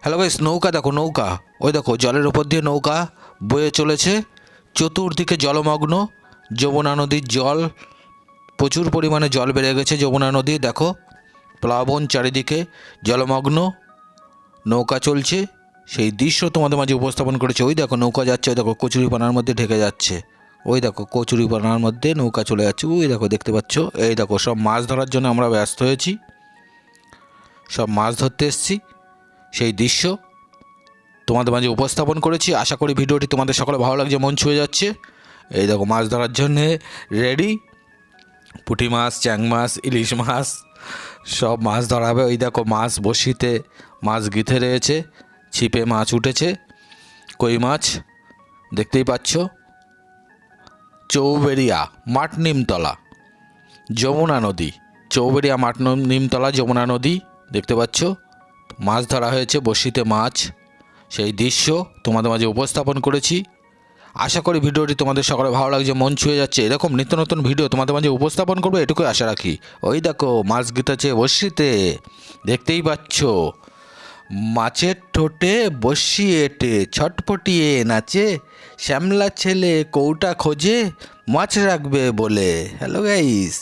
Hello guys নৌকা দেখো, নৌকা। ওই দেখো, জলের ওপর দিয়ে নৌকা বয়ে চলেছে। চতুর্দিকে জলমগ্ন, যমুনা নদীর জল, প্রচুর পরিমাণে জল বেড়ে গেছে যমুনা নদী, দেখো। প্লাবন চারিদিকে জলমগ্ন, নৌকা চলছে। সেই দৃশ্য তোমাদের মাঝে উপস্থাপন করেছে। ওই দেখো, নৌকা যাচ্ছে, ওই দেখো, কচুরিপানার মধ্যে ঢেকে যাচ্ছে। ওই দেখো, কচুরিপানার মধ্যে নৌকা চলে যাচ্ছে। ওই দেখো, দেখতে পাচ্ছ? এই দেখো, সব মাছ ধরার জন্য আমরা ব্যস্ত হয়েছি। সব মাছ ধরতে এসেছি। সেই দৃশ্য তোমাদের মাঝে উপস্থাপন করেছি। আশা করি ভিডিওটি তোমাদের সকলে ভালো লাগছে, মন ছুঁয়ে যাচ্ছে। এই দেখো, মাছ ধরার জন্যে রেডি পুঁটি মাছ, চ্যাং মাছ, ইলিশ মাছ, সব মাছ ধরা হবে। ওই দেখো, মাছ বসিতে, মাছ গিথে রয়েছে, ছিপে মাছ উঠেছে, কই মাছ দেখতেই পাচ্ছ? চৌবেরিয়া মাঠ নিমতলা, যমুনা নদী। চৌবেরিয়া মাঠ নিম- নিমতলা, যমুনা নদী দেখতে পাচ্ছ? মাছ ধরা হয়েছে, বসিতে মাছ। সেই দৃশ্য তোমাদের মাঝে উপস্থাপন করেছি। আশা করি ভিডিওটি তোমাদের সকলে ভালো লাগছে, মন ছুঁয়ে যাচ্ছে। এরকম নিত্য নতুন ভিডিও তোমাদের মাঝে উপস্থাপন করব, এটুকুই আশা রাখি। ওই দেখো, মাছ গীতাছে বসিতে। দেখতেই পাচ্ছ, মাছের ঠোঁটে বসি এটে ছটপটিয়ে নাচে, শ্যামলা ছেলে কৌটা খোঁজে, মাছ রাখবে বলে। Hello guys